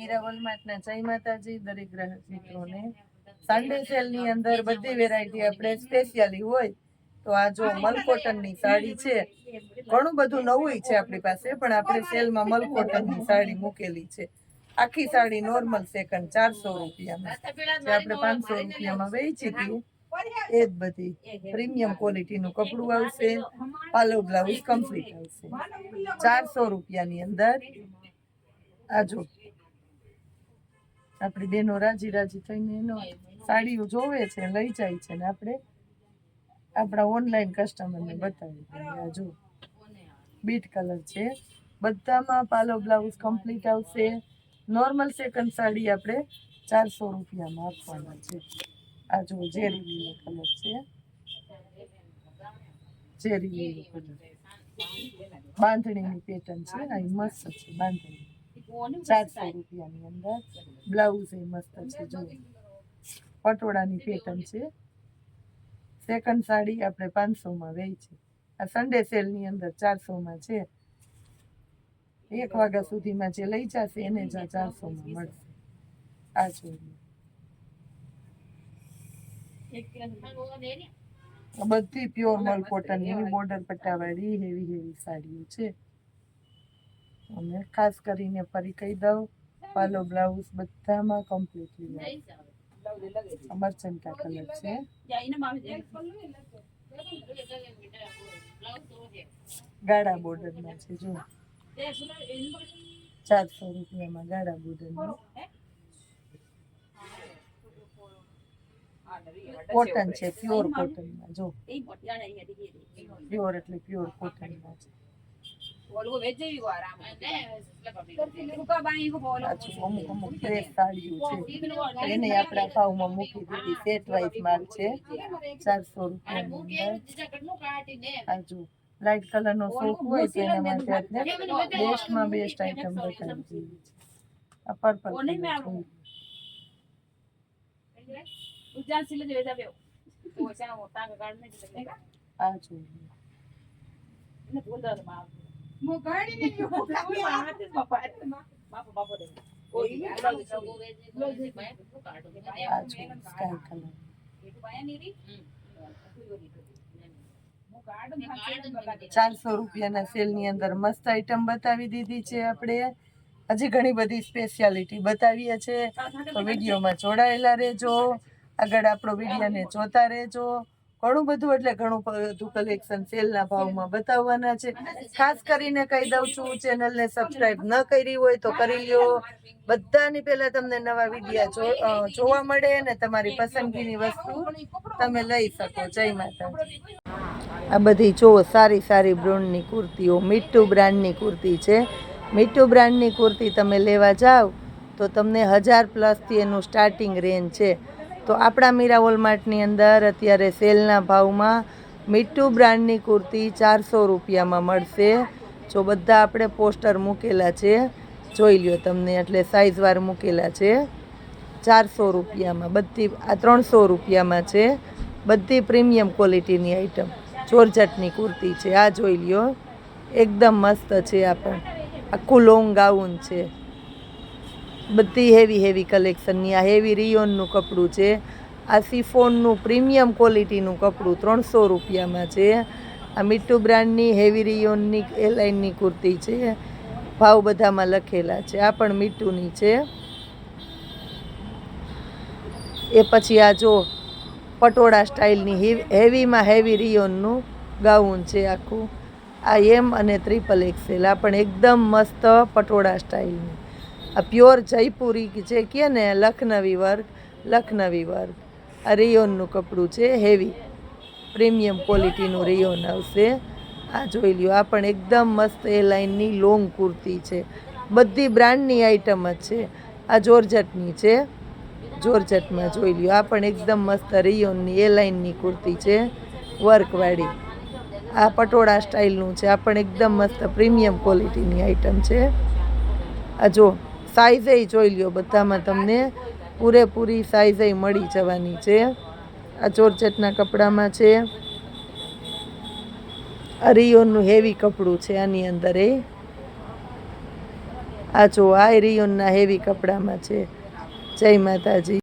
મીરા વલમાટના જય માતાજી દરેક ગ્રાહક મિત્રોને. સન્ડે સેલની અંદર બધી વેરાયટી આપણે સ્પેશિયલી હોય તો આ જો મલકોટનની સાડી છે. ઘણું બધું નવું છે આપણી પાસે પણ આપણે સેલમાં મલકોટનની સાડી મૂકેલી છે. આખી સાડી નોર્મલ સેકન્ડ ચારસો રૂપિયામાં. જે આપણે પાંચસો રૂપિયામાં વેચી હતી એ જ બધી પ્રીમિયમ ક્વોલિટીનું કપડું આવશે પાલો બ્લાઉઝ કમ્પ્લીટ આવશે. ચારસો રૂપિયાની અંદર આ જો આપણી બેનો રાજી રાજી થઈને એનો સાડીઓ જોવે છે લઈ જાય છે ને આપણે. આપણા ઓનલાઈન કસ્ટમરને બતાવી આ જો બીટ કલર છે. બધામાં પાલો બ્લાઉઝ કમ્પ્લીટ આવશે. નોર્મલ સેકન્ડ સાડી આપણે ચારસો રૂપિયામાં આપવાના છે. આ જો ઝેરી લીલો કલર છે. ઝેરી લીલો કલર બાંધણીની પેટર્ન છે આ મસ્ત છે બાંધણી. ચારસો રૂપિયાની અંદર બ્લાઉઝ એ મસ્ત છે જો. પટોળાની પેટર્ન છે. સેકન્ડ સાડી આપણે પાંચસોમાં વેચી આ સન્ડે સેલની અંદર ચારસોમાં છે. એક વાગ્યા સુધીમાં જે લઈ જશે એને જ ચારસોમાં મળશે. આ જોઈએ બધી પ્યોર મલ કોટનની બોર્ડર પટ્ટાવાળી હેવી હેવી સાડીઓ છે. અને ખાસ કરીને ફરી કહી દઉં, પાલો બ્લાઉઝ બધામાં કમ્પ્લીટલી મરચંટા કલર છે. ગાળા બોર્ડરમાં છે, જો. ચારસો રૂપિયામાં ગાળા બોર્ડરમાં. કોટન છે પ્યોર કોટનમાં જો. પ્યોર એટલે પ્યોર કોટનમાં છે. પાછું અમુક અમુક ડ્રેસ સાડીઓ છે. એને આપણા ભાવમાં મૂકી દીધી. સેટ વાઇઝ માલ છે. ચારસો રૂપિયાની અંદર. આ કલર નો શોખ હોય તો એના માટે આપણે બેસ્ટમાં બેસ્ટ આઈટમ બતાવી દીધી છે. આ પર્પલ આ જોઈએ ને બોલ સ્કાય કલર ચારસો રૂપિયાના સેલની અંદર મસ્ત આઈટમ બતાવી દીધી છે આપણે. હજી ઘણી બધી સ્પેશિયાલિટી બતાવીએ છે. તો વિડીયોમાં જોડાયેલા રહેજો. આગળ આપણો વિડીયોને જોતા રહેજો. ઘણું બધું એટલે ઘણું બધું કલેક્શન સેલના ભાવમાં બતાવવાના છે. ખાસ કરીને કહી દઉં છું ચેનલને સબસ્ક્રાઇબ ન કરી હોય તો કરી લ્યો. બધાની પહેલા તમને નવા વિડીયા જોવા મળે અને તમારી પસંદગીની વસ્તુ તમે લઈ શકો. જય માતા આ બધી જો સારી સારી બ્રાન્ડની કુર્તીઓ, મીઠું બ્રાન્ડની કુર્તી છે. મીઠું બ્રાન્ડની કુર્તી તમે લેવા જાઓ તો તમને હજાર પ્લસથી એનું સ્ટાર્ટિંગ રેન્જ છે. તો આપણા મીરા વોલમાર્ટની અંદર અત્યારે સેલના ભાવમાં મીઠું બ્રાન્ડની કુર્તી ચારસો રૂપિયામાં મળશે. જો બધા આપણે પોસ્ટર મૂકેલા છે, જોઈ લ્યો તમને, એટલે સાઇઝવાર મૂકેલા છે. ચારસો રૂપિયામાં, બધી, આ ત્રણસો રૂપિયામાં છે. બધી પ્રીમિયમ ક્વોલિટીની આઈટમ જોરજટની કુર્તી છે, આ જોઈ લ્યો. એકદમ મસ્ત છે આ પણ. આખું લોંગ ગાઉન છે. બધી હેવી હેવી કલેક્શનની આ હેવી રિયોનનું કપડું છે. આ સિફોનનું પ્રીમિયમ ક્વોલિટીનું કપડું ત્રણસો રૂપિયામાં છે. આ મીઠું બ્રાન્ડની હેવી રિયોનની એલાઇનની કુર્તી છે. ભાવ બધામાં લખેલા છે. આ પણ મીઠુંની છે. એ પછી આ જો પટોળા સ્ટાઇલની હેવી- હેવીમાં હેવી રિયોનનું ગાઉન છે આખું. આ એમ અને ત્રિપલ એક્સેલ આ પણ એકદમ મસ્ત પટોળા સ્ટાઇલની આ પ્યોર જયપુરી જે કહે ને, લખનવી વર્ક લખનવી વર્ક આ રિયોનનું કપડું છે હેવી પ્રીમિયમ ક્વોલિટીનું રેયોન આવશે. આ જોઈ લ્યો, આ પણ એકદમ મસ્ત એ લાઇનની લોંગ કુર્તી છે. બધી બ્રાન્ડની આઈટમ જ છે. આ જોર્જટની છે. જોર્જટમાં જોઈ લ્યો, આ પણ એકદમ મસ્ત રિયોનની એ લાઇનની કુર્તી છે વર્કવાળી આ પટોળા સ્ટાઇલનું છે, આ પણ એકદમ મસ્ત પ્રીમિયમ ક્વોલિટીની આઈટમ છે. આ જો સાઇઝે જોઈ લ્યો બધામાં તમને પૂરેપૂરી સાઇઝે મળી જવાની છે. આ ચોરચેટના કપડામાં છે. આ રિયોનનું હેવી કપડું છે આની અંદર એ. આ જો આ રિયોનના હેવી કપડામાં છે. જય માતાજી.